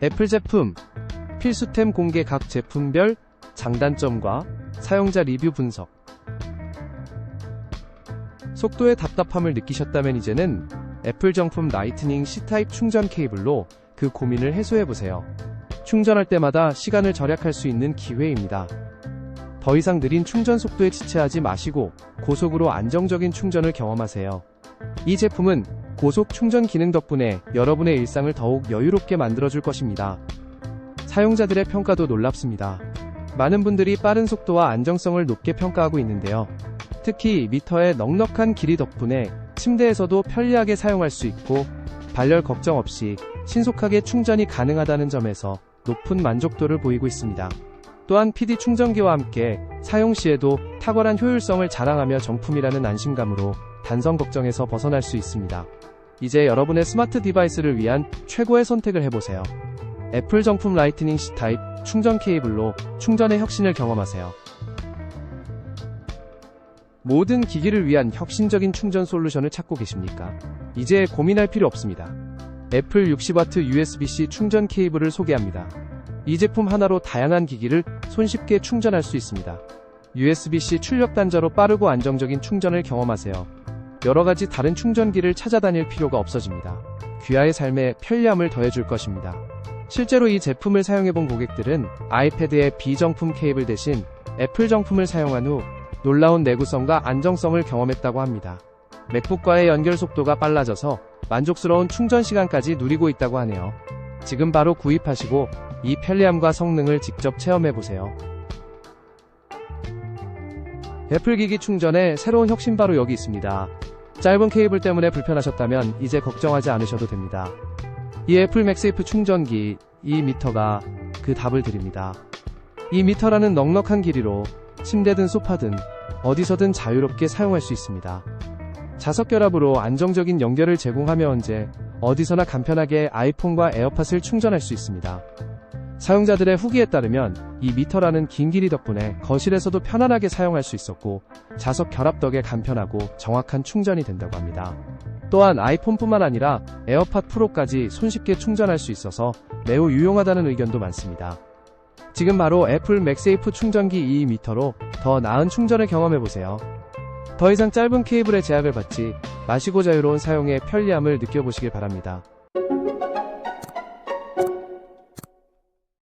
애플 제품 필수템 공개 각 제품별 장단점과 사용자 리뷰 분석 속도의 답답함을 느끼셨다면 이제는 애플 정품 라이트닝 C타입 충전 케이블로 그 고민을 해소해보세요. 충전할 때마다 시간을 절약할 수 있는 기회입니다. 더 이상 느린 충전 속도에 지체하지 마시고 고속으로 안정적인 충전을 경험하세요. 이 제품은 고속 충전 기능 덕분에 여러분의 일상을 더욱 여유롭게 만들어줄 것입니다. 사용자들의 평가도 놀랍습니다. 많은 분들이 빠른 속도와 안정성을 높게 평가하고 있는데요. 특히 미터의 넉넉한 길이 덕분에 침대에서도 편리하게 사용할 수 있고 발열 걱정 없이 신속하게 충전이 가능하다는 점에서 높은 만족도를 보이고 있습니다. 또한 PD 충전기와 함께 사용 시에도 탁월한 효율성을 자랑하며 정품이라는 안심감으로 단선 걱정에서 벗어날 수 있습니다. 이제 여러분의 스마트 디바이스를 위한 최고의 선택을 해보세요. 애플 정품 라이트닝 C타입 충전 케이블로 충전의 혁신을 경험하세요. 모든 기기를 위한 혁신적인 충전 솔루션을 찾고 계십니까? 이제 고민할 필요 없습니다. 애플 60W USB-C 충전 케이블을 소개합니다. 이 제품 하나로 다양한 기기를 손쉽게 충전할 수 있습니다. USB-C 출력 단자로 빠르고 안정적인 충전을 경험하세요. 여러 가지 다른 충전기를 찾아다닐 필요가 없어집니다. 귀하의 삶에 편리함을 더해줄 것입니다. 실제로 이 제품을 사용해본 고객들은 아이패드의 비정품 케이블 대신 애플 정품을 사용한 후 놀라운 내구성과 안정성을 경험했다고 합니다. 맥북과의 연결 속도가 빨라져서 만족스러운 충전 시간까지 누리고 있다고 하네요. 지금 바로 구입하시고 이 편리함과 성능을 직접 체험해보세요. 애플 기기 충전의 새로운 혁신 바로 여기 있습니다. 짧은 케이블 때문에 불편하셨다면 이제 걱정하지 않으셔도 됩니다. 이 애플 맥세이프 충전기 2미터가 그 답을 드립니다. 2미터라는 넉넉한 길이로 침대든 소파든 어디서든 자유롭게 사용할 수 있습니다. 자석 결합으로 안정적인 연결을 제공하며 언제 어디서나 간편하게 아이폰과 에어팟을 충전할 수 있습니다. 사용자들의 후기에 따르면 이 미터라는 긴 길이 덕분에 거실에서도 편안하게 사용할 수 있었고 자석 결합 덕에 간편하고 정확한 충전이 된다고 합니다. 또한 아이폰뿐만 아니라 에어팟 프로까지 손쉽게 충전할 수 있어서 매우 유용하다는 의견도 많습니다. 지금 바로 애플 맥세이프 충전기 2 미터로 더 나은 충전을 경험해보세요. 더 이상 짧은 케이블의 제약을 받지 마시고 자유로운 사용의 편리함을 느껴보시길 바랍니다.